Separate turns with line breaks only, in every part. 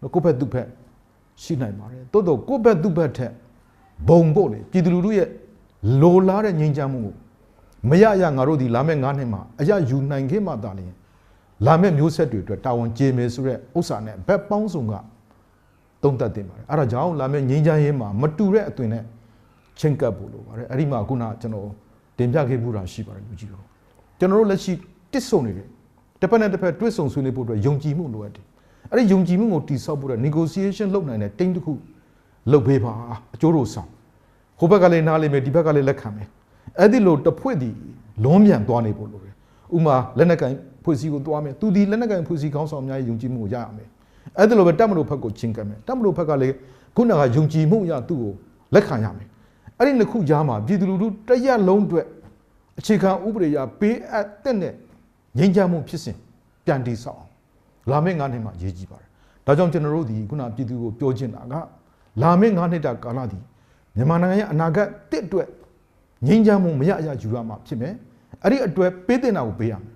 နော်ကိုယ့်ဘက်သူ့ဘက်ရှိနိုင်ပါတယ်တိုးတော့ကိုယ့်ဘက်သူ့ဘက်ထက်ဘုံဖို့လေပြည်သူလူထုရဲ့လိုလားတဲ့ငြိမ်းချမ်းမှုကိုမရရငါတို့ဒီလာမယ့်9နှစ်မှာအရယူနိုင်ခဲ့မှသာလျှင်လာမယ့်မျိုးဆက်တွေအတွက်တာဝန်ကျေမယ်ဆိုတဲ့ဥစ္စာနဲ့ဘက်ပေါင်းစုံကသုံးသပ်တင်ပါတယ်အဲ့ဒါကြောင့်လာမယ့်ငြိမ်းချမ်းရေးမှာမတူတဲ့အသွင်နဲ့ချင်းကပ်ဖို့လိုပါတယ်အဲ့ဒီမှာခုနကကျွန်တော်တင်ပြခဲ့မှုတာရှိပါတယ်လူကြီးတို့ကျွန်တော်တို့လက်ရှိတစ်ဆုံနေတယ်တစ်ဖက်နဲ့တစ်ဖက်တွဲဆုံဆွေးနွေးဖို့အတွက်ယုံကြည်မှုလိုအပ်တယ် အဲ့ဒီယုံကြည်မှုကိုတည်ဆောက်ဖို့အတွက် negotiation လုပ်နိုင်တဲ့တိမ်တစ်ခုလုပ်ပေးပါအကျိုးတို့ဆောင်ဟိုဘက်ကလည်းနားလိမ့်မယ်ဒီဘက်ကလည်းလက်ခံမယ်အဲ့ဒီလိုတစ်ဖွဲ့ဒီလွန်ပြန်သွားနေဖို့လိုတယ်ဥမာလက်နက်ကင်ဖွဲ့စည်းကိုသွားမယ်သူဒီလက်နက်ကင်ဖွဲ့စည်းကောင်းဆောင်အများကြီးယုံကြည်မှုကိုရရမယ်အဲ့ဒီလိုပဲတက်မလို့ဘက်ကိုချင်းကပ်မယ်တက်မလို့ဘက်ကလည်းခုနကယုံကြည်မှုရသူ့ကိုလက်ခံရမယ်အဲ့ဒီနှစ်ခုကြားမှာပြည်သူလူထုတရက်လုံးအတွက်အခြေခံဥပဒေအရပေးအပ်တဲ့နဲ့ငြိမ်းချမ်းမှုဖြစ်စဉ်ပြန်တည်ဆောက်အောင် လာမယ့်9နှစ်မှာရေးကြည့်ပါတယ်ဒါကြောင့်ကျွန်တော်တို့ဒီခုနပြည်သူကိုပြောချင်တာကလာမယ့်9နှစ်တာကာလဒီမြန်မာနိုင်ငံရဲ့အနာဂတ်တစ်အတွက်ငြိမ်းချမ်းမှုမရအရယူရမှာဖြစ်မယ်အဲ့ဒီအတွက်ပေးတင်တာကိုပေးရမယ်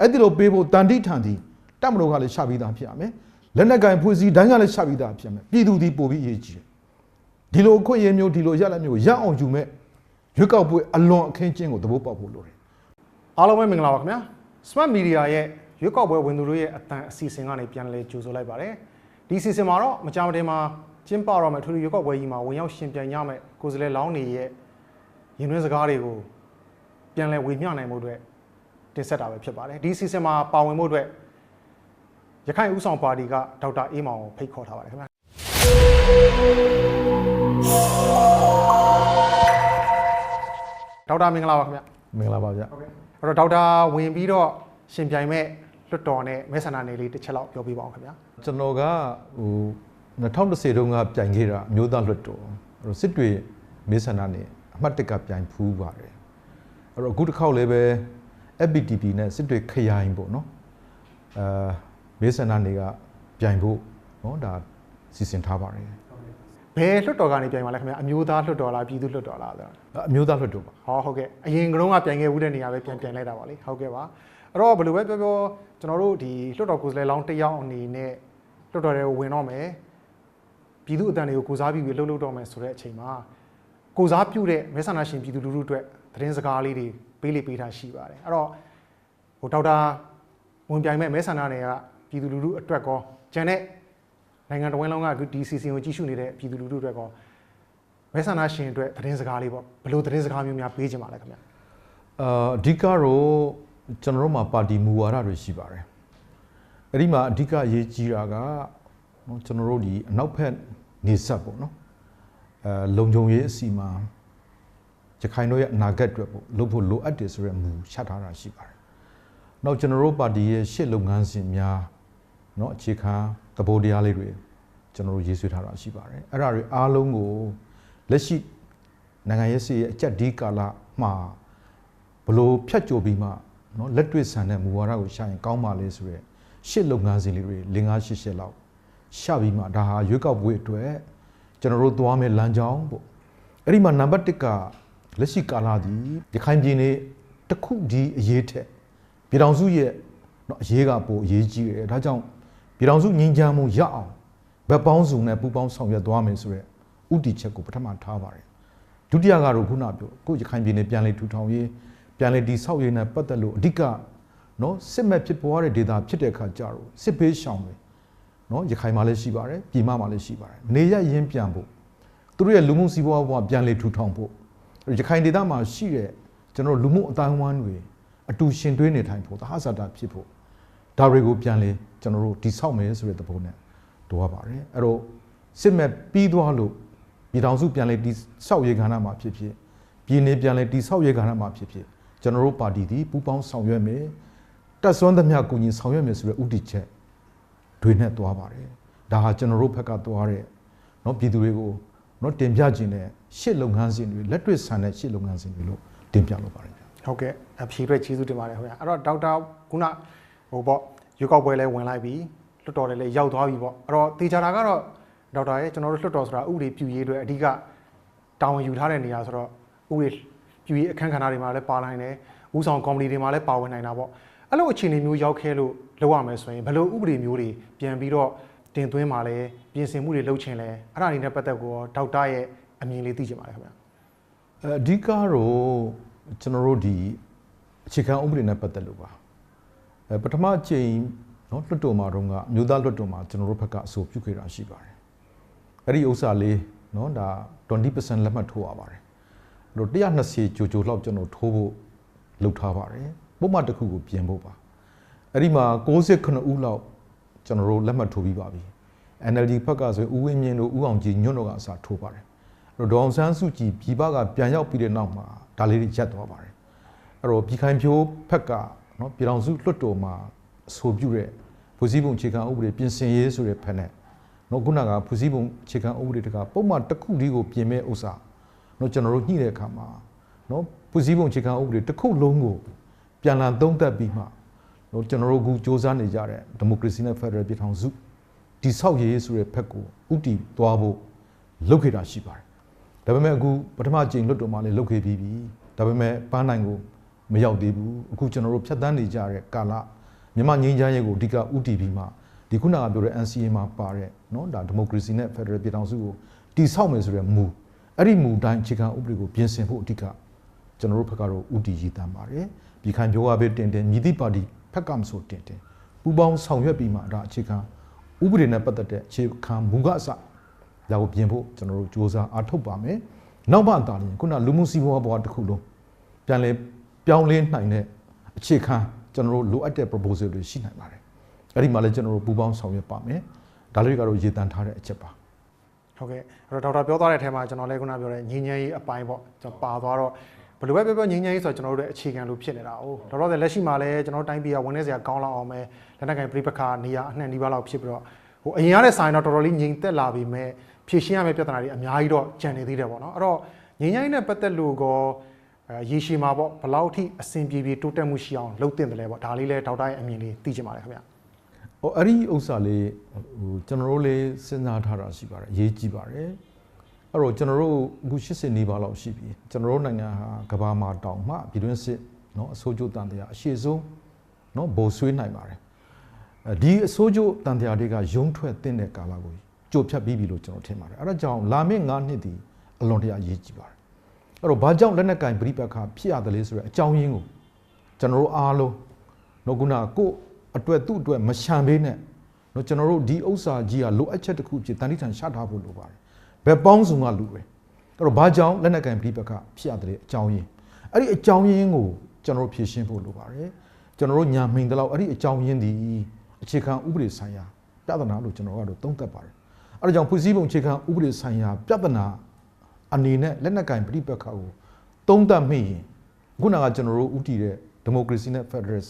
အဲ့ဒီလိုပေးဖို့တန်တိထန်တီတက်မလို့ကလည်းရှာပြီးသားဖြစ်ရမယ်လက်နက်ကင်ဖွဲ့စည်းတိုင်းကလည်းရှာပြီးသားဖြစ်မယ်ပြည်သူဒီပို့ပြီးအရေးကြီးတယ်ဒီလိုအခွင့်အရေးမျိုးဒီလိုရလက်မျိုးရအောင်ယူမဲ့ရွေးကောက်ပွဲအလွန်အခင်းချင်းကိုသဘောပေါက်ဖို့လိုတယ်
အားလုံးပဲမင်္ဂလာပါခင်ဗျာ Smart Media ရဲ့ ရွေးကောက်ပွဲဝင်သူတို့ရဲ့အတန်အစီအစဉ်ကနေပြန်လည်ကြိုဆိုလိုက်ပါတယ်ဒီအစီအစဉ်မှာတော့မကြာမတင်မှာကျင်းပတော့မယ်ထူးထူးရွေးကောက်ပွဲကြီးမှာဝင်ရောက်ရှင်ပြိုင်ကြမယ်ကိုယ်စားလှယ်လောင်းတွေရဲ့ရင်တွင်းစကားတွေကိုပြန်လည်ဝေမျှနိုင်မှုအတွက်တင်ဆက်တာပဲဖြစ်ပါတယ်ဒီအစီအစဉ်မှာပါဝင်မှုအတွက်ရခိုင်ဦးဆောင်ပါတီကဒေါက်တာအေးမောင်ကိုဖိတ်ခေါ်ထားပါတယ်ခင်ဗျာဒေါက်တာမင်္ဂလာပါခင်ဗျာ
မင်္ဂလာပါဗျ
ဟုတ်ကဲ့အဲ့တော့ဒေါက်တာဝင်ပြီးတော့ရှင်ပြိုင်မဲ့ လွတ်တော်နဲ့မဲဆန္ဒနယ်လေးတစ်ချက်လောက်ပြောပြပါအောင်ခင်ဗျာ
ကျွန်တော်ကဟို2010တုန်းကပြိုင်ခဲ့တာအမျိုးသားလွှတ်တော်အဲ့တော့စစ်တွေမေဆန္ဒနဲ့အမှတ်တကပြိုင်ဖူးပါတယ်အဲ့တော့အခုတစ်ခေါက်လည်းပဲ FPTP နဲ့စစ်တွေခရိုင်ပေါ့နော်အာမေဆန္ဒနေကပြိုင်ဖို့နော်ဒါစီစဉ်ထားပါတယ်
ဘယ်လွတ်တော်ကနေပြိုင်ပါလဲခင်ဗျာအမျိုးသားလွတ်တော်လားပြည်သူလွတ်တော်လားဆိုတော့
အမျိုးသားလွှတ်တော်ပါ
ဟောဟုတ်ကဲ့အရင်ကတုန်းကပြိုင်ခဲ့ဦးတဲ့နေရာပဲပြန်ပြိုင်လိုက်တာပါလေဟုတ်ကဲ့ပါ အဲ့တော့ဘယ်လိုပဲပြောပြောကျွန်တော်တို့ဒီလွတ်တော်ကိုယ်စားလှယ်လောင်းတစ်ယောက်အနေနဲ့လွတ်တော်တွေကိုဝင်တော့မယ်ပြည်သူအတန်တွေကိုကိုစားပြုပြီးလှုပ်လှုပ်တော့မယ်ဆိုတဲ့အချိန်မှာကိုစားပြုတဲ့မဲဆန္ဒရှင်ပြည်သူလူထုအတွက်သတင်းစကားလေးတွေပေးလိပေးထားရှိပါတယ်အဲ့တော့ဟိုဒေါက်တာဝင်ပြိုင်မဲ့မဲဆန္ဒနယ်ကပြည်သူလူထုအတွက်ကောကျန်တဲ့နိုင်ငံတော်ဝန်လုံးကဒီစီစဉ်ကိုကြီးစုနေတဲ့ပြည်သူလူထုအတွက်ကောမဲဆန္ဒရှင်အတွက်သတင်းစကားလေးပေါ့ဘယ်လိုသတင်းစကားမျိုးများပေးချင်ပါလဲခင်ဗျာ
အာအဓိကတော့ ကျွန်တော်တို့မှာပါတီမူဝါဒတွေရှိပါတယ်အဲ့ဒီမှာအဓိကအရေးကြီးတာကနော်ကျွန်တော်တို့ဒီအနောက်ဘက်နေဆက်ပေါ့နော်အဲလုံခြုံရေးအစီအမံရခိုင်တို့ရဲ့အနာဂတ်အတွက်ပေါ့လုပ်ဖို့လိုအပ်တယ်ဆိုရယ်မူချထားတာရှိပါတယ်နောက်ကျွန်တော်တို့ပါတီရဲ့ရှစ်လုပ်ငန်းစဉ်များเนาะအခြေခံသဘောတရားလေးတွေကျွန်တော်တို့ရေးဆွဲထားတာရှိပါတယ်အဲ့ဒါတွေအားလုံးကိုလက်ရှိနိုင်ငံရေးစီရဲ့အကြက်ဒီကာလမှာ ဘလို့ဖြတ်ကျော်ပြီးမှ နော်လက်တွေ့ဆန်တဲ့မူဝါဒကိုရှာရင်ကောင်းပါလေဆိုရက်ရှစ်လုပ်ငန်းစဉ်လေးတွေ၄၅၈၈လောက်ရှာပြီးမှဒါဟာရွေးကောက်ပွဲအတွက်ကျွန်တော်တို့သွားမယ်လမ်းကြောင်းပေါ့အဲ့ဒီမှာနံပါတ်1ကလက်ရှိကာလဒီရခိုင်ပြည်နယ်တစ်ခုဒီအရေးထက်ပြည်ထောင်စုရဲ့နော်အရေးကပိုအရေးကြီးတယ်ဒါကြောင့်ပြည်ထောင်စုငြိမ်းချမ်းမှုရအောင်ဗက်ပေါင်းစုံနဲ့ပူးပေါင်းဆောင်ရွက်သွားမယ်ဆိုရက်ဥတီချက်ကိုပထမထားပါတယ်ဒုတိယကတော့ခုနပြောကိုရခိုင်ပြည်နယ်ပြန်လည်ထူထောင်ရေး ပြန်လည်တည်ဆောက်ရေးနဲ့ပတ်သက်လို့အဓိကနော်စစ်မဲ့ဖြစ်ပေါ်တဲ့ဒေတာဖြစ်တဲ့အခါကြတော့စစ်ဘေးရှောင်တွေနော်ရခိုင်မှာလည်းရှိပါတယ်ပြည်မမှာလည်းရှိပါတယ်နေရရင်းပြန်ဖို့သူတို့ရဲ့လူမှုစီးပွားဘဝပြန်လည်ထူထောင်ဖို့ရခိုင်ဒေသမှာရှိတဲ့ကျွန်တော်တို့လူမှုအတိုင်းအဝန်းတွေအတူရှင်တွဲနေထိုင်ဖို့သဟဇာတာဖြစ်ဖို့ဒါတွေကိုပြန်လည်ကျွန်တော်တို့တည်ဆောက်မယ်ဆိုတဲ့သဘောနဲ့တွားပါတယ်အဲ့တော့စစ်မဲ့ပြီးသွားလို့ပြည်ထောင်စုပြန်လည်တည်ဆောက်ရေးကဏ္ဍမှာဖြစ်ဖြစ်ပြည်내ပြန်လည်တည်ဆောက်ရေးကဏ္ဍမှာဖြစ်ဖြစ် ကျွန်တော်တို့ပါတီဒီပူးပေါင်းဆောင်ရွက်မယ်တက်စွမ်းသမျှကိုညီဆောင်ရွက်မယ်ဆိုတဲ့ဥတီချက်တွေနဲ့တွားပါတယ်ဒါဟာကျွန်တော်တို့ဘက်ကတွားတဲ့เนาะပြည်သူတွေကိုเนาะတင်ပြခြင်းနဲ့ရှစ်လုပ်ငန်းစဉ်တွေလက်တွေ့ဆန်တဲ့ရှစ်လုပ်ငန်းစဉ်တွေလို့တင်ပြလိုပါတယ်ဗျာ
ဟုတ်ကဲ့အဖြေအတွက်ကျေးဇူးတင်ပါတယ်ခင်ဗျာအဲ့တော့ဒေါက်တာခုနဟိုပေါ့ရွေးကောက်ပွဲလဲဝင်လိုက်ပြီလွတ်တော်လည်းရောက်သွားပြီပေါ့အဲ့တော့တေချာတာကတော့ဒေါက်တာရဲ့ကျွန်တော်တို့လွတ်တော်ဆိုတာဥပဒေပြုရေးအတွက်အဓိကတာဝန်ယူထားတဲ့နေရာဆိုတော့ဥပဒေ ပြုရေးအခန်းကဏ္ဍတွေမှာလည်းပါနိုင်တယ်ဥဆောင်ကော်မတီတွေမှာလည်းပါဝင်နိုင်တာပေါ့အဲ့လိုအခြေအနေမျိုးရောက်ခဲလို့လောက်ရမယ်ဆိုရင်ဘယ်လိုဥပဒေမျိုးတွေပြန်ပြီးတော့တ တင်သွင်းမှာလဲပြင်ဆင်မှုတွေလုပ်ချင်လဲအဲ့ဒါအနေနဲ့ပတ်သက်ကိုဒေါက်တာရဲ့အမြင်လေးသိချင်ပါတယ်ခင်ဗျာ
အဲအဓိကတော့ကျွန်တော်တို့ဒီအခြေခံဥပဒေနဲ့ပတ်သက်လို့ပါအဲပထမအချိန်เนาะလွှတ်တော်မှာတော့ကမြို့သားလွှတ်တော်မှာကျွန်တော်တို့ဘက်ကအဆိုပြုခဲ့တာရှိပါတယ်အဲ့ဒီဥစ္စာလေးเนาะဒါ20%လက်မှတ်ထိုးရပါတယ်အဲ့ တော့120ကြိုကြိုလောက်ကျွန်တော်ထိုးဖို့လုပ်ထားပါတယ်ပုံမှန်တစ်ခုကိုပြင်ဖို့ပါအဲ့ဒီမှာ69ဦးလောက်ကျွန်တော်တို့လက်မှတ်ထိုးပြီးပါပြီ NLD ဘက်ကဆိုရင်ဦးဝင်းမြင့်တို့ဦးအောင်ကြည်ညွန့်တို့ကအစားထိုးပါတယ်အဲ့တော့ဒေါအောင်ဆန်းစုကြည်ပြည်ပကပြန်ရောက်ပြီးတဲ့နောက်မှာဒါလေးတွေရက်သွားပါတယ်အဲ့တော့ပြည်ခိုင်ဖြိုးဖက်ကနော်ပြည်တော်စုလွှတ်တော်မှာအဆိုပြုတဲ့ဖွဲ့စည်းပုံအခြေခံဥပဒေပြင်ဆင်ရေးဆိုတဲ့ဖက်နဲ့နော်ခုနကဖွဲ့စည်းပုံအခြေခံဥပဒေတကပုံမှန်တစ်ခုလေးကိုပြင်မဲ့ဥစ္စာ နော်ကျွန်တော်တို့ညှိတဲ့အခါမှာနော်ဖွဲ့စည်းပုံအခြေခံဥပဒေတစ်ခုလုံးကိုပြန်လည်သုံးသပ်ပြီးမှနော်ကျွန်တော်တို့အခုစ조사နေကြတဲ့ဒီမိုကရေစီနဲ့ဖက်ဒရယ်ပြည်ထောင်စုတည်ဆောက်ရေးဆိုတဲ့ဖက်ကိုဥတီသွားဖို့လုပ်ခဲ့တာရှိပါတယ် ဒါပေမဲ့အခုပထမကြိမ်လွတ်တော်မှာလည်းလုတ်ခဲ့ပြီးပြီဒါပေမဲ့ပန်းနိုင်ကိုမရောက်သေးဘူးအခုကျွန်တော်တို့ဖြတ်တန်းနေကြတဲ့ကာလမြန်မာငြိမ်းချမ်းရေးကိုအဓိကဥတည်ပြီးမှဒီခုနကပြောတဲ့ NCA မှာပါတဲ့เนาะဒါဒီမိုကရေစီနဲ့ဖက်ဒရယ်ပြည်ထောင်စုကိုတည်ဆောက်မယ်ဆိုတဲ့မူ အဲ့ဒီမူတိုင်းအခြေခံဥပဒေကိုပြင်ဆင်ဖို့အဓိကကျွန်တော်တို့ဘက်ကတော့ဥတည်ရည်တမ်းပါတယ်ပြည်ခိုင်ပြောရပဲတင်တင်မြည်သည့်ပါတီဖက်ကမဆိုတင်တင်ပူပေါင်းဆောင်ရွက်ပြီးမှဒါအခြေခံဥပဒေနဲ့ပတ်သက်တဲ့အခြေခံမူကအစဒါကိုပြင်ဖို့ကျွန်တော်တို့စ조사အားထုတ်ပါမယ်။နောက်မှသာလျှင်ခုနလူမှုစီးပွားဘဝတစ်ခုလုံးပြန်လဲပြောင်းလဲနိုင်တဲ့အခြေခံကျွန်တော်တို့လိုအပ်တဲ့ proposal တွေရှိနိုင်ပါတယ်။အဲ့ဒီမှာလည်းကျွန်တော်တို့ပူးပေါင်းဆောင်ရွက်ပါမယ်။ဒါလေးတွေကတော့ရည်တန်ထားတဲ့အချက်ပါ
ဟုတ်ကဲ့အဲ့တော့ဒေါက်တာပြောသွားတဲ့အထက်မှာကျွန်တော်လည်းခုနပြောတဲ့ငင်းငင်းရေးအပိုင်းပေါ့ကျွန်တော်ပါသွားတော့ဘယ်လိုပဲပြောပြောငင်းငင်းရေးဆိုတော့ကျွန်တော်တို့ရဲ့အခြေခံလို့ဖြစ်နေတာ哦တော်တော်လက်ရှိမှာလည်းကျွန်တော်တို့တိုင်းပြည်ကဝန်နေစရာကောင်းလောက်အောင်ပဲလက်နက်ကင်ပြိပခါနေရာအနှံ့ဒီပါလောက်ဖြစ်ပြီးတော့ဟိုအရင်ရတဲ့ဆိုင်တော့တော်တော်လေးငြိမ်သက်လာပြီမဲ့ဖြည့်ရှင်းရမယ့်ပြဿနာတွေအများကြီးတော့ကြံနေသေးတယ်ပေါ့နော်အဲ့တော့ငင်းငင်းရေးနဲ့ပတ်သက်လို့ကောအဲရေရှည်မှာပေါ့ဘယ်လောက်ထိအဆင်ပြေပြေတိုးတက်မှုရှိအောင်လုပ်တင်တယ်လဲပေါ့ဒါလေးလဲဒေါက်တာရဲ့အမြင်လေးသိချင်ပါတယ်ခင်ဗျာ။
ဟိုအဲ့ဒီဥစ္စာလေးဟိုကျွန်တော်တို့လေးစဉ်းစားထားတာရှိပါတယ်။အရေးကြီးပါတယ်။အဲ့တော့ကျွန်တော်တို့အခု80နေပါလောက်ရှိပြီ။ကျွန်တော်တို့နိုင်ငံဟာကဘာမှာတောင်မှပြည်တွင်းစစ်เนาะအစိုးကျတန်တရားအရှိဆုံးเนาะဘိုလ်ဆွေးနိုင်ပါတယ်။အဲဒီအစိုးကျတန်တရားတွေကရုံးထွက်တဲ့ကာလကိုကြိုဖြတ်ပြီးပြီလို့ကျွန်တော်ထင်ပါတယ်။အဲ့ဒါကြောင့်လာမယ့်9နှစ်ဒီအလွန်တရာအရေးကြီးပါတယ်။အဲ့တော့ဘာကြောင့်လက်နက်ကင်ပြိပက္ခဖြစ်ရတယ်လဲဆိုတဲ့အကြောင်းရင်းကိုကျွန်တော်တို့အားလုံးတော့ခုနကကိုယ့် အတွက်သူ့အတွက်မရှံပေးနဲ့တော့ကျွန်တော်တို့ဒီဥစ္စာကြီးကလိုအပ်ချက်တစ်ခုဖြစ်တန်တိထန်ရှာထားဖို့လိုပါတယ်။ဘယ်ပေါင်းစုံကလူပဲ။အဲ့တော့ဘာကြောင့်လက်နက်ကင်ပြိပက္ခဖြစ်ရတယ်အကြောင်းရင်းအဲ့ဒီအကြောင်းရင်းကိုကျွန်တော်တို့ဖြေရှင်းဖို့လိုပါတယ်။ကျွန်တော်တို့ညာမိန်တလောက်အဲ့ဒီအကြောင်းရင်းဒီအခြေခံဥပဒေဆိုင်ရာပြဿနာလို့ကျွန်တော်ကတော့သုံးသပ်ပါတယ်။အဲ့ဒါကြောင့်ဖွဲ့စည်းပုံအခြေခံဥပဒေဆိုင်ရာပြဿနာအနေနဲ့လက်နက်ကင်ပြိပက္ခကိုသုံးသပ်မိရင်ခုနကကျွန်တော်တို့ဥတည်တဲ့ဒီမိုကရေစီနဲ့ဖက်ဒရယ်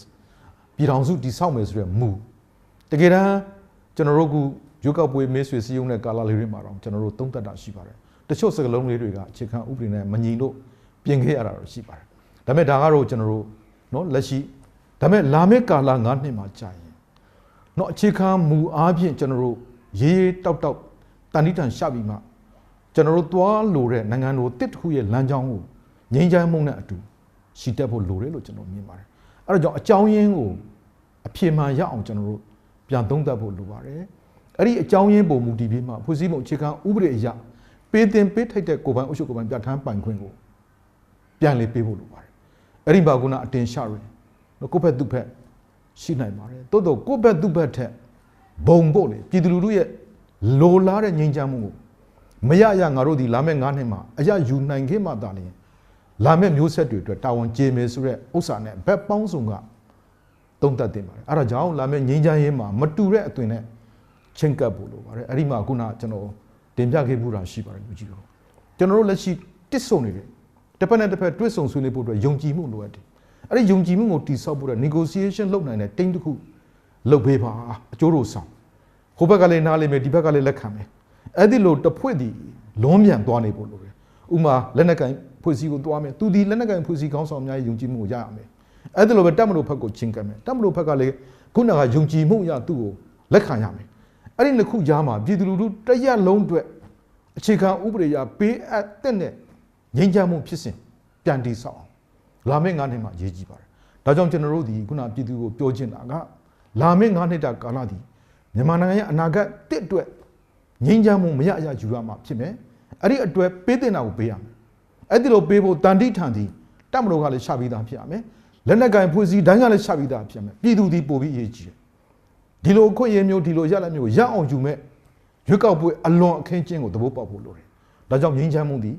ပြည်ထောင်စုတည်ဆောက်မယ်ဆိုတဲ့မူတကယ်တမ်းကျွန်တော်တို့ကရွေးကောက်ပွဲမေးဆွေစည်းရုံးတဲ့ကာလလေးတွေမှာတော့ကျွန်တော်တို့သုံးသပ်တာရှိပါတယ်တချို့စကားလုံးလေးတွေကအခြေခံဥပဒေနဲ့မညီလို့ပြင်ခဲ့ရတာတော့ရှိပါတယ်ဒါပေမဲ့ဒါကတော့ကျွန်တော်တို့เนาะလက်ရှိဒါပေမဲ့လာမယ့်ကာလ9နှစ်မှာကြာရင်เนาะအခြေခံမူအားဖြင့်ကျွန်တော်တို့ရေးရေးတောက်တောက်တန်တိတန်ရှပြီးမှကျွန်တော်တို့သွားလို့တဲ့နိုင်ငံတော်တစ်တစ်ခုရဲ့လမ်းကြောင်းကိုငြိမ်းချမ်းမှုနဲ့အတူရှိတက်ဖို့လိုတယ်လို့ကျွန်တော်မြင်ပါတယ် အဲဒါကြောင့်အကြောင်းရင်းကိုအပြည့်မှန်ရအောင်ကျွန်တော်တို့ပြန်သုံးသပ်ဖို့လိုပါတယ်အဲ့ဒီအကြောင်းရင်းပုံမူတည်ပြီးမှဖွဲ့စည်းပုံအခြေခံဥပဒေအရပေးတင်ပေးထိုက်တဲ့ကိုယ်ပိုင်အုပ်ချုပ်ကိုယ်ပိုင်ပြဋ္ဌာန်းပိုင်ခွင့်ကိုပြန်လေးပေးဖို့လိုပါတယ်အဲ့ဒီဘာကုနာအတင်ရှာရင်ကိုယ့်ဘက်သူ့ဘက်ရှိနိုင်ပါတယ်တိုးတော့ကိုယ့်ဘက်သူ့ဘက်ထက်ဘုံဖို့လေပြည်သူလူထုရဲ့လိုလားတဲ့ငြိမ်းချမ်းမှုကိုမရရငါတို့ဒီလာမယ့်9နှစ်မှာအရယူနိုင်ခဲ့မှသာလျှင် လာမယ့်မျိုးဆက်တွေအတွက်တာဝန်ကျေမယ်ဆိုတဲ့ဥစ္စာနဲ့ဘက်ပေါင်းစုံကသုံးသပ်တင်ပါတယ်အဲ့ဒါကြောင့်လာမယ့်ငြိမ်းချမ်းရေးမှာမတူတဲ့အသွင်နဲ့ချင်းကပ်ဖို့လိုပါတယ်အဲ့ဒီမှာခုနကျွန်တော်တင်ပြခဲ့မှုတာရှိပါတယ်လူကြီးတို့ကျွန်တော်တို့လက်ရှိတစ်ဆုံနေတယ်တစ်ဖက်နဲ့တစ်ဖက်တွဲဆုံဆွေးနွေးဖို့အတွက်ယုံကြည်မှုလိုအပ်တယ်အဲ့ဒီယုံကြည်မှုကိုတည်ဆောက်ဖို့အတွက် negotiation လုပ်နိုင်တဲ့တိမ်တစ်ခုလုပ်ပေးပါအကျိုးတို့ဆောင်ဟိုဘက်ကလည်းနားလိမ့်မယ်ဒီဘက်ကလည်းလက်ခံမယ်အဲ့ဒီလိုတစ်ဖွဲ့ဒီလွန်ပြန်သွားနေဖို့လိုတယ်ဥမာလက်နက်ကင် ဖွဲ့စည်းကိုသွားမယ်သူဒီလက်နက်ကင်ဖွဲ့စည်းကောင်းဆောင်အများကြီးယုံကြည်မှုကိုရရမယ်အဲ့ဒီလိုပဲတက်မလို့ဘက်ကိုချင်းကပ်မယ်တက်မလို့ဘက်ကလည်းခုနကယုံကြည်မှုရသူ့ကိုလက်ခံရမယ်အဲ့ဒီနှစ်ခုကြားမှာပြည်သူလူထုတရက်လုံးအတွက်အခြေခံဥပဒေအရပေးအပ်တဲ့ငြိမ်းချမ်းမှုဖြစ်စဉ်ပြန်တည်ဆောက်အောင်လာမယ့်9နှစ်မှာရေးကြည့်ပါတယ်ဒါကြောင့်ကျွန်တော်တို့ဒီခုနပြည်သူကိုပြောချင်တာကလာမယ့်9နှစ်တာကာလဒီမမြန်မာနိုင်ငံရဲ့အနာဂတ်တစ်အတွက်ငြိမ်းချမ်းမှုမရအရယူရမှာဖြစ်မယ်အဲ့ဒီအတွက်ပေးတင်တာကိုပေးရမယ် အဲ့ဒီလိုပေးဖို့တန်တိထန်တီတက်မလို့ကလည်းရှာပြီးသားဖြစ်ရမယ်လက်နက်ကင်ဖွဲ့စည်းတိုင်းကလည်းရှာပြီးသားဖြစ်မယ်ပြည်သူဒီပို့ပြီးအရေးကြီးတယ်ဒီလိုအခွင့်အရေးမျိုးဒီလိုရလက်မျိုးရအောင်ယူမဲ့ရွက်ကောက်ပွဲအလွန်အခင်းချင်းကိုသဘောပေါက်ဖို့လိုတယ်ဒါကြောင့်ငြိမ်းချမ်းမှုဒီ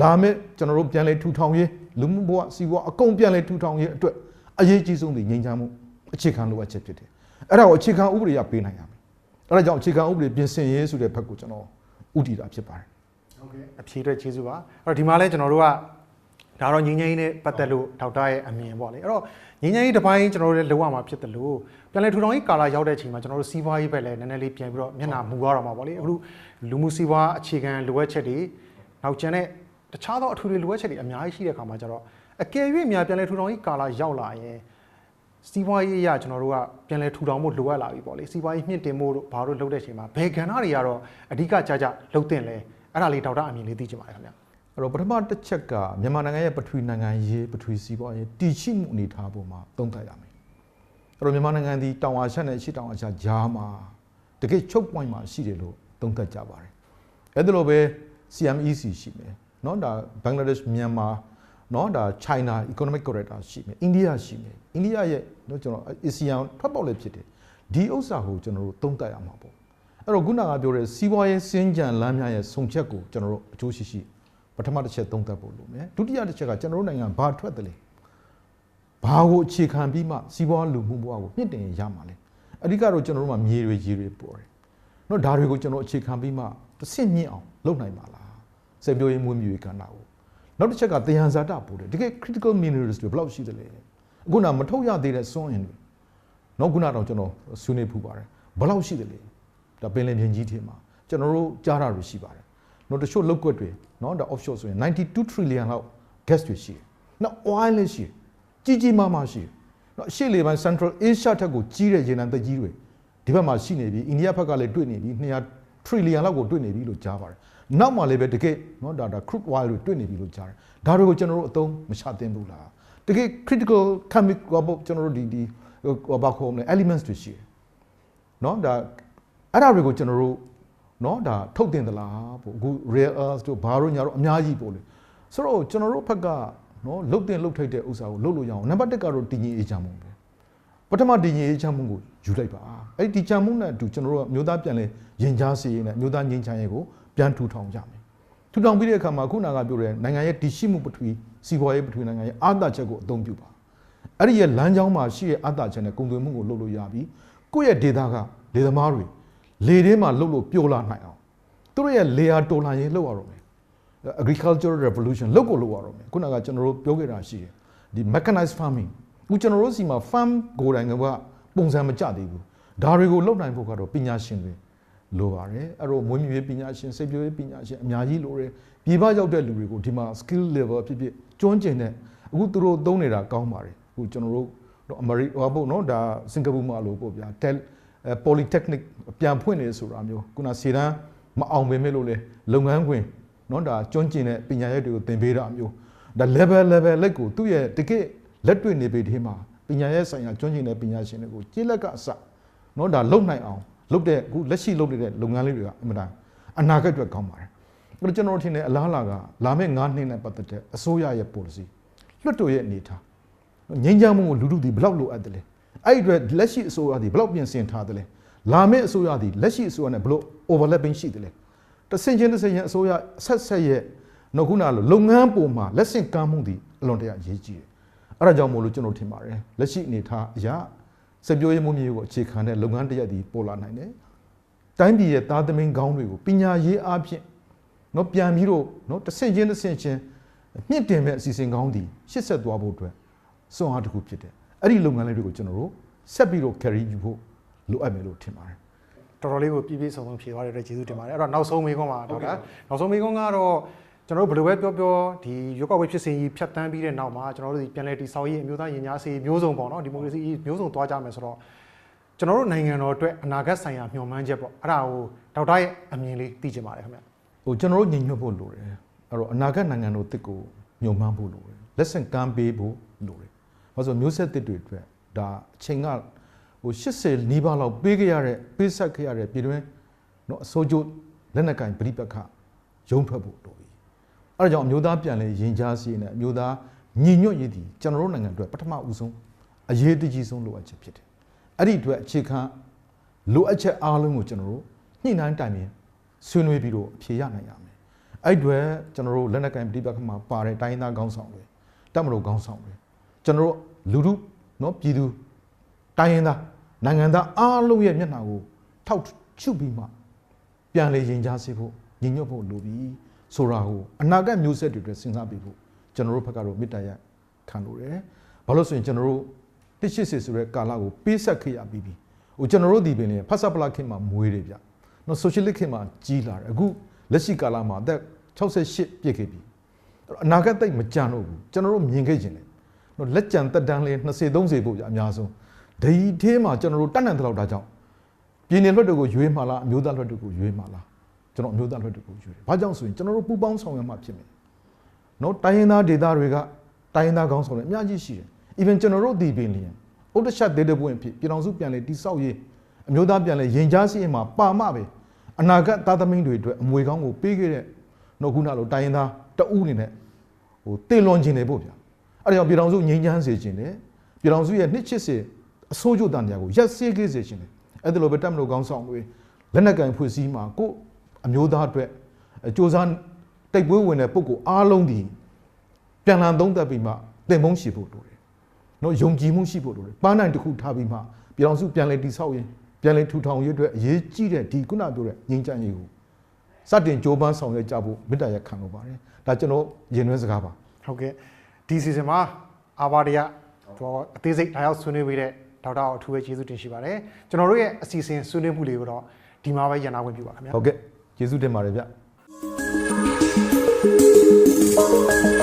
လာမဲ့ကျွန်တော်တို့ပြန်လဲထူထောင်ရေးလူမှုဘဝစီးပွားအကုန်ပြန်လဲထူထောင်ရေးအတွက်အရေးကြီးဆုံးဒီငြိမ်းချမ်းမှုအခြေခံလိုအပ်ချက်ဖြစ်တယ်အဲ့ဒါကိုအခြေခံဥပဒေရပေးနိုင်ရမယ်အဲ့ဒါကြောင့်အခြေခံဥပဒေပြင်ဆင်ရေးဆိုတဲ့ဘက်ကိုကျွန်တော်ဥတည်တာဖြစ်ပါတယ်
ဟုတ်ကဲ့ အဖြေအတွက်ကျေးဇူးပါအဲ့တော့ဒီမှာလဲကျွန်တော်တို့ကဒါတော့ငင်းငင်းနဲ့ပတ်သက်လို့ဒေါက်တာရဲ့အမြင်ပေါ့လေအဲ့တော့ငင်းငင်းတစ်ပိုင်းကျွန်တော်တို့လည်းလောက်ရမှာဖြစ်တယ်လို့ပြန်လဲထူထောင်ရေးကာလာရောက်တဲ့အချိန်မှာကျွန်တော်တို့စီးပွားရေးဘက်လည်းနည်းနည်းလေးပြန်ပြီးတော့မျက်နှာမူရတော့မှာပေါ့လေအခုလူမှုစီးပွားအခြေခံလိုအပ်ချက်တွေနောက်ကျန်တဲ့တခြားသောအထူးတွေလိုအပ်ချက်တွေအများကြီးရှိတဲ့အခါမှာကျတော့အကယ်၍များပြန်လဲထူထောင်ရေးကာလာရောက်လာရင်စီးပွားရေးအရကျွန်တော်တို့ကပြန်လဲထူထောင်ဖို့လိုအပ်လာပြီပေါ့လေစီးပွားရေးမြင့်တင်ဖို့တို့ဘာလို့လုပ်တဲ့အချိန်မှာဘယ်ကဏ္ဍတွေကတော့အဓိကကြကြလှုပ်တင်လဲ အဲ့ဒါလေးဒေါက်တာအမြင်လေးသိချင်ပါတယ်ခင်ဗျာ
အဲ့တော့ပထမတစ်ချက်ကမြန်မာနိုင်ငံရဲ့ပထဝီနိုင်ငံရေးပထဝီစီးပွားရေးတည်ရှိမှုအနေအထားပေါ်မှာသုံးသပ်ရမယ်အဲ့တော့မြန်မာနိုင်ငံဒီတောင်အာရှနဲ့အရှေ့တောင်အာရှကြားမှာတကယ်ချုပ် point မှာရှိတယ်လို့သုံးသပ်ကြပါတယ်အဲ့ဒါလိုပဲ CMEC ရှိမယ်เนาะဒါဘင်္ဂလားဒေ့ရှ်မြန်မာเนาะဒါ China Economic Corridor ရှိမယ်အိန္ဒိယရှိမယ်အိန္ဒိယရဲ့เนาะကျွန်တော် ASEAN ထွက်ပေါက်လည်းဖြစ်တယ်ဒီဥစ္စာကိုကျွန်တော်တို့သုံးသပ်ရမှာပေါ့ အဲ့တော့ခုနကပြောတဲ့စီးပွားရေးစင်ကြံလမ်းများရဲ့ဆုံချက်ကိုကျွန်တော်တို့အကျိုးရှိရှိပထမတစ်ချက်သုံးသပ်ဖို့လိုမယ်ဒုတိယတစ်ချက်ကကျွန်တော်တို့နိုင်ငံဘာထွက်တယ်လဲဘာကိုအခြေခံပြီးမှစီးပွားလူမှုဘဝကိုမြင့်တင်ရမှာလဲအဓိကတော့ကျွန်တော်တို့မှာမြေတွေရေတွေပေါ်တယ်နော်ဒါတွေကိုကျွန်တော်အခြေခံပြီးမှတစ်ဆင့်မြင့်အောင်လုပ်နိုင်ပါလားစေပြောရေးမွေးမြူရေးကဏ္ဍကိုနောက်တစ်ချက်ကတယံဇာတပို့တယ်တကယ် critical minerals တွေဘယ်လောက်ရှိသလဲအခုနမထုတ်ရသေးတဲ့စွမ်းအင်တွေနောက်ခုနတော့ကျွန်တော်ဆွေးနွေးဖူးပါတယ်ဘယ်လောက်ရှိသလဲ ဒါပင်လယ်ပြင်ကြီးထဲမှာကျွန်တော်တို့ကြားတာတွေရှိပါတယ်နော်တချို့လောက်ကွက်တွေနော်ဒါ offshore ဆိုရင်92 trillion လောက် gas တွေရှိတယ်နော် oil လည်းရှိတယ်ကြီးကြီးမားမားရှိတယ်နော်အရှေ့လေပိုင်း Central Asia ထက်ကိုကြီးတဲ့ရေနံသက်ကြီးတွေဒီဘက်မှာရှိနေပြီအိန္ဒိယဘက်ကလည်းတွေ့နေပြီ200 trillion လောက်ကိုတွေ့နေပြီလို့ကြားပါတယ်နောက်မှလည်းပဲတကယ်နော်ဒါဒါ crude oil တွေတွေ့နေပြီလို့ကြားတယ်ဒါတွေကိုကျွန်တော်တို့အသုံးမချသင့်ဘူးလားတကယ် critical chemical ဘောကျွန်တော်တို့ဒီဒီဟိုဘာခေါ်မလဲ elements တွေရှိတယ်နော်ဒါ အဲ့ဒါတွေကိုကျွန်တော်တို့နော်ဒါထုတ်တင်သလားပေါ့အခု rare earth တို့ဘာတို့ညာတို့အများကြီးပေါ့လေဆိုတော့ကျွန်တော်တို့ဘက်ကနော်လုတ်တင်လုတ်ထိတ်တဲ့ဥစ္စာကိုလုတ်လို့ရအောင်နံပါတ်1ကတော့တည်ငြိမ်အေးချမ်းမှုပဲပထမတည်ငြိမ်အေးချမ်းမှုကိုယူလိုက်ပါအဲ့ဒီတည်ချမ်းမှုနဲ့အတူကျွန်တော်တို့ကမျိုးသားပြန်လဲရင်ကြားစီရေးနဲ့မျိုးသားငြိမ်းချမ်းရေးကိုပြန်ထူထောင်ကြမယ်ထူထောင်ပြီးတဲ့အခါမှာခုနကပြောတဲ့နိုင်ငံရဲ့တည်ရှိမှုပထဝီစီးပွားရေးပထဝီနိုင်ငံရဲ့အာသာချက်ကိုအသုံးပြုပါအဲ့ဒီရဲ့လမ်းကြောင်းမှာရှိတဲ့အာသာချက်နဲ့ကုန်သွယ်မှုကိုလုပ်လို့ရပြီကိုယ့်ရဲ့ဒေတာကလေသမားတွေ လေထဲမှာလှုပ်လို့ပြိုလာနိုင်အောင်သူတို့ရဲ့ layer တော်လာရင်လှုပ်ရတော့မယ် agricultural revolution လှုပ်ကိုလှုပ်ရတော့မယ်ခုနကကျွန်တော်တို့ပြောခဲ့တာရှိတယ်ဒီ mechanized farming အခုကျွန်တော်တို့စီမှာ farm ကိုယ်တိုင်ကပုံစံမကျသေးဘူးဒါတွေကိုလှုပ်နိုင်ဖို့ကတော့ပညာရှင်တွေလိုပါတယ်အဲ့တော့မွေးမြူရေးပညာရှင်စိတ်ပြည့်ရေးပညာရှင်အများကြီးလိုတယ်ပြည်ပရောက်တဲ့လူတွေကိုဒီမှာ skill level ဖြစ်ဖြစ်ကျွမ်းကျင်တဲ့အခုသူတို့သုံးနေတာကောင်းပါတယ်အခုကျွန်တော်တို့တော့အမေရိဟောပေါ့နော်ဒါစင်ကာပူမှာလို့ပေါ့ဗျာ tel polytechnic ပြန်ဖွင့်နေဆိုတာမျိုးခုနစီတန်းမအောင်ပင်မဲ့လို့လေလုပ်ငန်းခွင်เนาะဒါကျွမ်းကျင်တဲ့ပညာရပ်တွေကိုသင်ပေးတာမျိုးဒါ level level လက်ကိုသူ့ရဲ့တကယ်လက်တွေ့နေပေဒီမှာပညာရပ်ဆိုင်ရာကျွမ်းကျင်တဲ့ပညာရှင်တွေကိုကြေးလက်ကအစเนาะဒါလုံနိုင်အောင်လုပ်တဲ့အခုလက်ရှိလုပ်နေတဲ့လုပ်ငန်းလေးတွေကအမှန်တန်အနာဂတ်အတွက်ကောင်းပါတယ်အဲ့တော့ကျွန်တော်ထင်တယ်အလားလာကလာမယ့်9နှစ်နဲ့ပတ်သက်တဲ့အစိုးရရဲ့ policy လွှတ်တော်ရဲ့အနေထားငြိမ်းချမ်းမှုကိုလူထုဒီဘယ်လောက်လိုအပ်တယ်လဲ အဲ့ဒီအတွက်လက်ရှိအစိုးရဒီဘယ်လောက်ပြင်ဆင်ထားတယ်လဲလာမယ့်အစိုးရဒီလက်ရှိအစိုးရနဲ့ဘယ်လို overlapping ရှိတယ်လဲတဆင်ချင်းတဆင်ချင်းအစိုးရဆက်ဆက်ရဲ့နောက်ခုနလိုလုပ်ငန်းပုံမှာလက်ဆင့်ကမ်းမှုဒီအလွန်တရာအရေးကြီးတယ်အဲ့ဒါကြောင့်မို့လို့ကျွန်တော်ထင်ပါတယ်လက်ရှိအနေထားအရာစက်ပြောရေးမှုမျိုးကိုအခြေခံတဲ့လုပ်ငန်းတစ်ရပ်ဒီပေါ်လာနိုင်တယ်တိုင်းပြည်ရဲ့သားသမင်းကောင်းတွေကိုပညာရေးအားဖြင့်နော်ပြန်ပြီးတော့နော်တဆင့်ချင်းတဆင့်ချင်းမြင့်တင်မဲ့အစီအစဉ်ကောင်းဒီရှစ်ဆက်သွားဖို့အတွက်စွမ်းအားတစ်ခုဖြစ်တယ် အဲ့ဒီလုပ်ငန်းလေးတွေကိုကျွန်တော်တို့ဆက်ပြီးတော့ carry ယူဖို့လိုအပ်မယ်လို့ထင်ပါတယ်
တော်တော်လေးကိုပြည့်ပြည့်စုံစုံဖြေသွားတဲ့အတွက်ကျေးဇူးတင်ပါတယ်အဲ့တော့နောက်ဆုံးမေးခွန်းပါဒေါက်တာနောက်ဆုံးမေးခွန်းကတော့ကျွန်တော်တို့ဘယ်လိုပဲပြောပြောဒီရွက်ကောက်ပွဲဖြစ်စဉ်ကြီးဖြတ်တန်းပြီးတဲ့နောက်မှာကျွန်တော်တို့ဒီပြန်လည်တည်ဆောက်ရေးအမျိုးသားရင်ကြားစေးမျိုးစုံပေါ့နော်ဒီမိုကရေစီမျိုးစုံသွားကြမယ်ဆိုတော့ကျွန်တော်တို့နိုင်ငံတော်အတွက်အနာဂတ်ဆိုင်ရာမျှော်မှန်းချက်ပေါ့အဲ့ဒါကိုဒေါက်တာရဲ့အမြင်လေးသိချင်ပါတယ်ခင်ဗျ
ဟိုကျွန်တော်တို့ညီညွတ်ဖို့လိုတယ်အဲ့တော့အနာဂတ်နိုင်ငံတို့တစ်ကိုညှို့မှန်းဖို့လိုတယ်လက်ဆင့်ကမ်းပေးဖို့လိုတယ် ဘာလို့ဆိုမျိုးဆက်တစ်တွေအတွက်ဒါအချိန်ကဟဟို80နီးပါးလောက်ပေးခဲ့ရတဲ့ပေးဆက်ခဲ့ရတဲ့ပြည်တွင်းနော်အစိုးကျလက်နက်ကင်ပြိပက္ခရုံထွက်ဖို့တော်ပြီအဲဒါကြောင့်အမျိုးသားပြန်လဲရင်ကြားစီနဲ့အမျိုးသားညီညွတ်ရေးတည်ကျွန်တော်တို့နိုင်ငံအတွက်ပထမဦးဆုံးအရေးတကြီးဆုံးလိုအပ်ချက်ဖြစ်တယ်အဲ့ဒီအတွက်အခြေခံလိုအပ်ချက်အားလုံးကိုကျွန်တော်တို့ညှိနှိုင်းတိုင်ပင်ဆွေးနွေးပြီးတော့အဖြေရနိုင်ရမယ်အဲ့ဒီအတွက်ကျွန်တော်တို့လက်နက်ကင်ပြိပက္ခမှာပါတဲ့တိုင်းသားခေါင်းဆောင်တွေတပ်မတော်ခေါင်းဆောင်တွေကျွန်တော်တို့ လူထုနော်ပြည်သူတိုင်းရင်းသားနိုင်ငံသားအားလုံးရဲ့မျက်နှာကိုထောက်ချွတ်ပြီးမှပြန်လေရင်ကြားစေဖို့ညီညွတ်ဖို့လိုပြီဆိုတာကိုအနာဂတ်မျိုးဆက်တွေအတွက်စဉ်းစားပြီးဖို့ကျွန်တော်တို့ဘက်ကတော့မေတ္တာရခံလို့ရတယ်။ဘာလို့ဆိုရင်ကျွန်တော်တို့တစ်ရှိစစ်ဆိုတဲ့ကာလကိုပေးဆက်ခဲ့ရပြီးပြီ။ဟိုကျွန်တော်တို့ဒီပင်လေဖတ်ဆပ်ပလာခင်မှာမွေးတယ်ဗျ။နော်ဆိုရှယ်လစ်ခင်မှာကြီးလာတယ်။အခုလက်ရှိကာလမှာအသက်68ပြည့်ခဲ့ပြီ။အနာဂတ်တိတ်မကြံတော့ဘူး။ကျွန်တော်တို့မြင်ခဲ့ခြင်းလေ။နော် လက်ကြံတက်တန်းလေး20 30ဖို့ဗျအများဆုံး။ဒီထဲမှာကျွန်တော်တို့တတ်နိုင်တဲ့လောက်ဒါကြောင့်ပြည်နယ်လွှတ်တော်ကိုရွေးမှလားအမျိုးသားလွှတ်တော်ကိုရွေးမှလားကျွန်တော်အမျိုးသားလွှတ်တော်ကိုရွေးတယ်။ဘာကြောင့်ဆိုရင်ကျွန်တော်တို့ပူပေါင်းဆောင်ရွက်မှဖြစ်မယ်။နော်တိုင်းရင်းသားဒေသတွေကတိုင်းရင်းသားကောင်းဆောင်တွေအများကြီးရှိတယ်။ even ကျွန်တော်တို့ဒီပင်လျင်ဥဒ္ဒရှတ်ဒေဒပွင့်ဖြစ်ပြည်တော်စုပြန်လေတိဆောက်ရေးအမျိုးသားပြန်လေရင်ကြားစီရင်မှာပါမပဲအနာဂတ်သားသမီးတွေအတွက်အမွေကောင်းကိုပေးခဲ့တဲ့နော်ခုနလိုတိုင်းရင်းသားတအူးအနေနဲ့ဟိုတင်လွန်ခြင်းတယ်ပေါ့ဗျာ။ အဲ့ဒါကြောင့်ပြည်တော်စုငြိမ်းချမ်းစေခြင်းတယ်။ပြည်တော်စုရဲ့နှစ်ချစ်စေအစိုးရတန်တရားကိုရက်စေးခဲ့စေခြင်းတယ်။အဲ့ဒါလိုပဲတက်မလို့ကောင်းဆောင်တွေလက်နက်ကင်ဖွဲ့စည်းမှာကိုယ့်အမျိုးသားအတွက်အစ조사တိုက်ပွဲဝင်တဲ့ပုံကိုအားလုံးဒီပြန်လည်သုံးသပ်ပြီးမှတင်ပုံးရှိဖို့လိုတယ်။နော်ယုံကြည်မှုရှိဖို့လိုတယ်။ပန်းနိုင်တစ်ခုထားပြီးမှပြည်တော်စုပြန်လည်တည်ဆောက်ရင်ပြန်လည်ထူထောင်ရေးအတွက်အရေးကြီးတဲ့ဒီခုနပြောတဲ့ငြိမ်းချမ်းရေးကိုစတင်ကြိုးပမ်းဆောင်ရွက်ကြဖို့မေတ္တာရက်ခံလိုပါတယ်။ဒါကျွန်တော်ရင်နှွဲစကားပါ
ဟုတ်ကဲ့ ဒီ season မှာအာဘာတရကျွန်တော်အသေးစိတ်ဒါရောက်ဆွေးနွေးပေးတဲ့ဒေါက်တာအောင်အထူးပဲကျေးဇူးတင်ရှိပါတယ်ကျွန်တော်တို့ရဲ့အစီအစဉ်ဆွေးနွေးမှုလေးကိုတော့ဒီမှာပဲရန်နာဝင်ပြပါခင်ဗျာ
ဟုတ်ကဲ့ကျေးဇူးတင်ပါတယ်ဗျ thank you